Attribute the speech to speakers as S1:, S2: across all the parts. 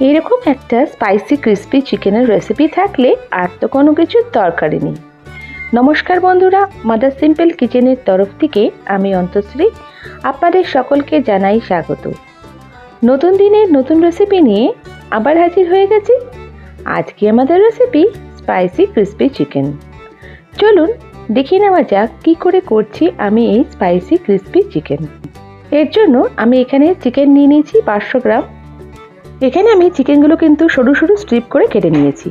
S1: এরকম একটা spicy crispy চিকেনের রেসিপি থাকলে আর তো কোনো কিছুর দরকারই নেই। নমস্কার বন্ধুরা মাদার সিম্পল কিচেনের তরফ থেকে আমি অন্তশ্রী আপনাদের সকলকে জানাই স্বাগত। নতুন দিনের নতুন রেসিপি নিয়ে আবার হাজির হয়ে গেছি। আজকে আমাদের রেসিপি স্পাইসি ক্রিস্পি চিকেন চলুন দেখে নেওয়া যাক কী করে করছি আমি এই স্পাইসি ক্রিস্পি চিকেন এর জন্য আমি এখানে চিকেন নিয়ে নিয়েছি পাঁচশো গ্রাম। এখানে আমি চিকেনগুলো কিন্তু সরু সরু স্ট্রিপ করে কেটে নিয়েছি।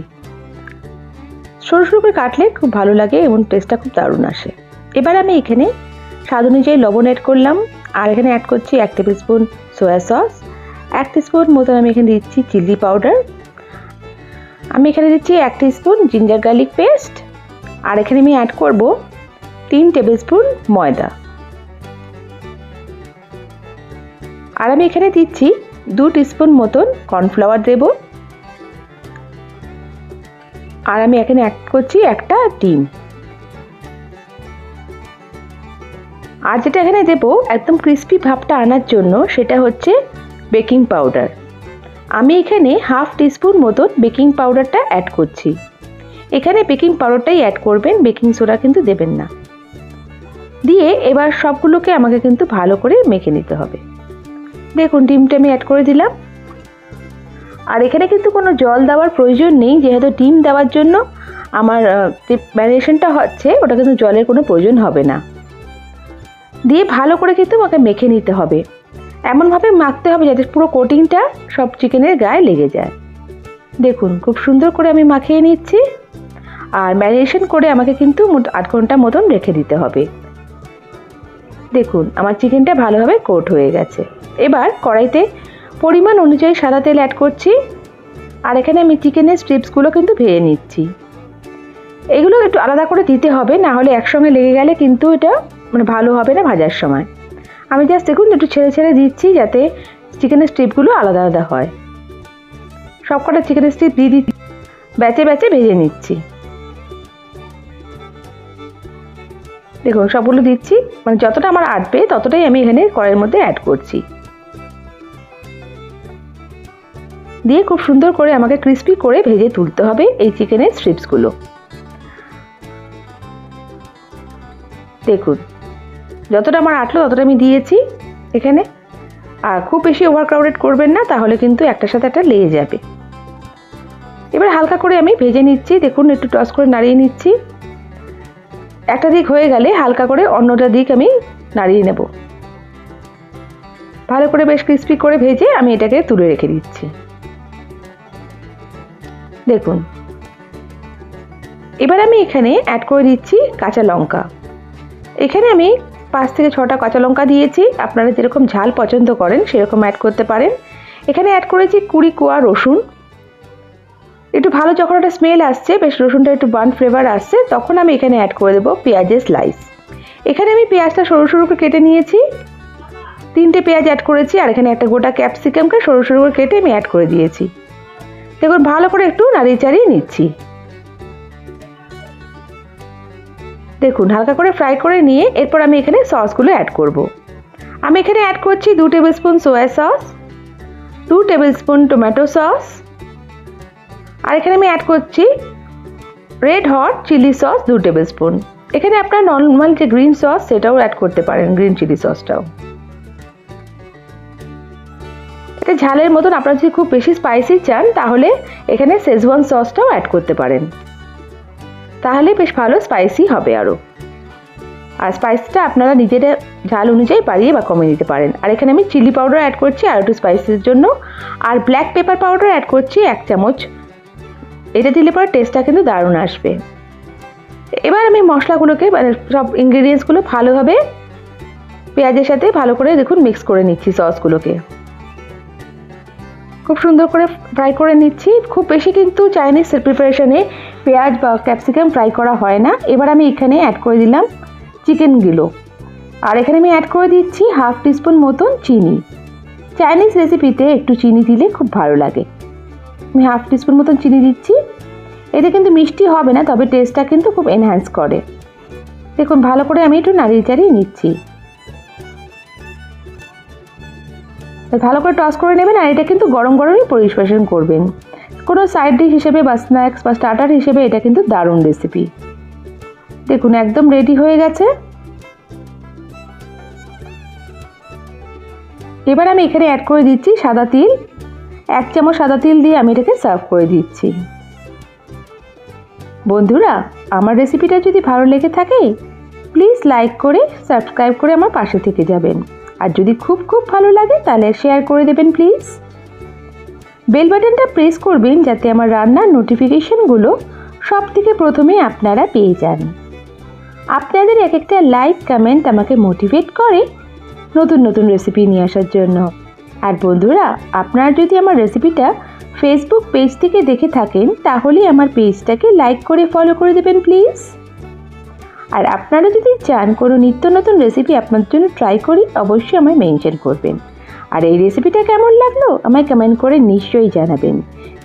S1: সরু সরু করে কাটলে খুব ভালো লাগে এবং টেস্টটা খুব দারুণ আসে। এবার আমি এখানে স্বাদ অনুযায়ী লবণ অ্যাড করলাম। আর এখানে অ্যাড করছি এক টেবিল স্পুন সোয়া সস এক স্পুন মতন আমি এখানে দিচ্ছি চিলি পাউডার আমি এখানে দিচ্ছি এক স্পুন জিঞ্জার গার্লিক পেস্ট আর এখানে আমি অ্যাড করব তিন টেবিল স্পুন ময়দা। আর আমি এখানে দিচ্ছি দু স্পুন মতন কর্নফ্লাওয়ার দেব। আর আমি এখানে অ্যাড করছি একটা ডিম। আর যেটা এখানে দেব, একদম ক্রিস্পি ভাবটা আনার জন্য সেটা হচ্ছে বেকিং পাউডার আমি এখানে হাফ টিস্পুন মতন বেকিং পাউডারটা অ্যাড করছি। এখানে বেকিং পাউডারটাই অ্যাড করবেন বেকিং সোডা কিন্তু দেবেন না। দিয়ে এবার সবগুলোকে আমাকে কিন্তু ভালো করে মেখে নিতে হবে। দেখুন, ডিমটা আমি অ্যাড করে দিলাম। আর এখানে কিন্তু কোনো জল দেওয়ার প্রয়োজন নেই, যেহেতু ডিম দেওয়ার জন্য আমার যে ম্যারিনেশনটা হচ্ছে, ওটা কিন্তু জলের কোনো প্রয়োজন হবে না। দিয়ে ভালো করে কিন্তু আমাকে মেখে নিতে হবে। এমনভাবে মাখতে হবে যাতে পুরো কোটিংটা সব চিকেনের গায়ে লেগে যায়। দেখুন, খুব সুন্দর করে আমি মাখিয়ে নিচ্ছি। আর ম্যারিনেশন করে আমাকে কিন্তু আট ঘণ্টা মতন রেখে দিতে হবে। দেখুন, আমার চিকেনটা ভালোভাবে কোট হয়ে গেছে। এবার কড়াইতে পরিমাণ অনুযায়ী সাদা তেল অ্যাড করছি, আর এখানে আমি চিকেনের স্ট্রিপসগুলো কিন্তু ভেজে নিচ্ছি। এগুলো একটু আলাদা করে দিতে হবে, না হলে একসঙ্গে লেগে গেলে কিন্তু এটা মানে ভালো হবে না ভাজার সময়। আমি জাস্ট দেখুন, একটু ছেড়ে ছেড়ে দিচ্ছি যাতে চিকেনের স্ট্রিপগুলো আলাদা আলাদা হয়। সব কটা চিকেনের স্ট্রিপ দিয়ে দিচ্ছি। ব্যাচে ব্যাচে ভেজে নিচ্ছি। দেখুন, সবগুলো দিচ্ছি। মানে যতটা আমার আটবে, ততটাই আমি এখানে কড়াইয়ের মধ্যে অ্যাড করছি। দিয়ে খুব সুন্দর করে আমাকে ক্রিস্পি করে ভেজে তুলতে হবে এই চিকেনের স্ট্রিপসগুলো দেখুন, যতটা আমার আটলো, ততটা আমি দিয়েছি এখানে। আর খুব বেশি ওভার ক্রাউডেড করবেন না, তাহলে কিন্তু একটার সাথে একটা লেগে যাবে। এবার হালকা করে আমি ভেজে নিচ্ছি। দেখুন, একটু টস করে নাড়িয়ে নিচ্ছি। একটা দিক হয়ে গেলে হালকা করে অন্যটা দিক আমি নাড়িয়ে নেব। ভালো করে বেশ ক্রিস্পি করে ভেজে আমি এটাকে তুলে রেখে দিচ্ছি। দেখুন। এবার আমি এখানে অ্যাড করে দিচ্ছি কাঁচা লঙ্কা। এখানে আমি পাঁচ থেকে ছটা কাঁচা লঙ্কা দিয়েছি। আপনারা যেরকম ঝাল পছন্দ করেন সেরকম অ্যাড করতে পারেন। এখানে অ্যাড করেছি কুড়ি কোয়া রসুন। একটু ভালো যখন একটা স্মেল আসছে, বেশ রসুনটা একটু বার্ন ফ্লেভার আসছে, তখন আমি এখানে অ্যাড করে দেবো পেঁয়াজের স্লাইস এখানে আমি পেঁয়াজটা সরু সরু করে কেটে নিয়েছি। তিনটে পেঁয়াজ অ্যাড করেছি, আর এখানে একটা গোটা ক্যাপসিকামকে সরু সরু করে কেটে আমি অ্যাড করে দিয়েছি। দেখুন, ভালো করে একটু নাড়িয়ে চাড়িয়ে নিচ্ছি। দেখুন, হালকা করে ফ্রাই করে নিয়ে এরপর আমি এখানে সসগুলো অ্যাড করব। আমি এখানে অ্যাড করছি দু টেবিল স্পুন সোয়া সস দু টেবিল স্পুন টমেটো সস আর এখানে আমি অ্যাড করছি রেড হট চিলি সস দু টেবিল স্পুন এখানে আপনার নর্মাল যে গ্রিন সস সেটাও অ্যাড করতে পারেন গ্রিন চিলি সসটাও এটা ঝালের মতন আপনারা যদি খুব বেশি স্পাইসি চান, তাহলে এখানে শেজওয়ান সসটাও অ্যাড করতে পারেন। তাহলে বেশ ভালো স্পাইসি হবে আরও আর স্পাইসটা আপনারা নিজেদের ঝাল অনুযায়ী বাড়িয়ে বা কমিয়ে দিতে পারেন। আর এখানে আমি চিলি পাউডার অ্যাড করছি, আর একটু স্পাইসির জন্য। আর ব্ল্যাক পেপার পাউডার অ্যাড করছি, এক চামচ এটা দিলে পরে টেস্টটা কিন্তু দারুণ আসবে। এবার আমি মশলাগুলোকে মানে সব ইনগ্রিডিয়েন্টসগুলো ভালোভাবে পেঁয়াজের সাথে ভালো করে দেখুন মিক্স করে নিচ্ছি সসগুলোকে খুব সুন্দর করে ফ্রাই করে নিচ্ছি। খুব বেশি কিন্তু চাইনিজ প্রিপারেশনে পেঁয়াজ বা ক্যাপসিকাম ফ্রাই করা হয় না। এবার আমি এখানে অ্যাড করে দিলাম চিকেনগুলো আর এখানে আমি অ্যাড করে দিচ্ছি হাফ টিস্পুন মতন চিনি। চাইনিজ রেসিপিতে একটু চিনি দিলে খুব ভালো লাগে। আমি হাফ টিস্পুন মতন চিনি দিচ্ছি। এতে কিন্তু মিষ্টি হবে না, তবে টেস্টটা কিন্তু খুব এনহ্যান্স করে। দেখুন, ভালো করে আমি একটু নাড়িয়ে চাড়িয়ে নিচ্ছি। ভালো করে টস করে নেবেন আর এটা কিন্তু গরম গরমই পরিবেশন করবেন। কোনো সাইড ডিশ হিসেবে বা স্ন্যাক্স বা স্টার্টার হিসেবে এটা কিন্তু দারুণ রেসিপি দেখুন, একদম রেডি হয়ে গেছে। এবার আমি এখানে অ্যাড করে দিচ্ছি সাদা তিল। এক চামচ সাদা তিল দিয়ে আমি এটাকে সার্ভ করে দিচ্ছি। বন্ধুরা, আমার রেসিপিটা যদি ভালো লেগে থাকে প্লিজ লাইক করে সাবস্ক্রাইব করে আমার পাশে থেকে যাবেন। আর যদি খুব খুব ভালো লাগে, তাহলে শেয়ার করে দেবেন প্লিজ বেল বাটনটা প্রেস করবেন যাতে আমার রান্নার নোটিফিকেশনগুলো সব থেকে প্রথমে আপনারা পেয়ে যান। আপনাদের এক একটা লাইক কমেন্ট আমাকে মোটিভেট করে নতুন নতুন রেসিপি নিয়ে আসার জন্য। আর বন্ধুরা, আপনারা যদি আমার রেসিপিটা ফেসবুক পেজ থেকে দেখে থাকেন তাহলে আমার পেজটাকে লাইক করে ফলো করে দেবেন প্লিজ আর আপনারা যদি চান কোনো নিত্য নতুন রেসিপি আপনার জন্য ট্রাই করি, অবশ্যই আমায় মেনশন করবেন। আর এই রেসিপিটা কেমন লাগল, আমায় কমেন্ট করে নিশ্চয়ই জানাবেন।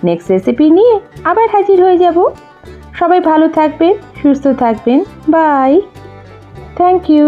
S1: নেক্সট রেসিপি নিয়ে আবার হাজির হয়ে যাব। সবাই ভালো থাকবেন, সুস্থ থাকবেন। Bye thank you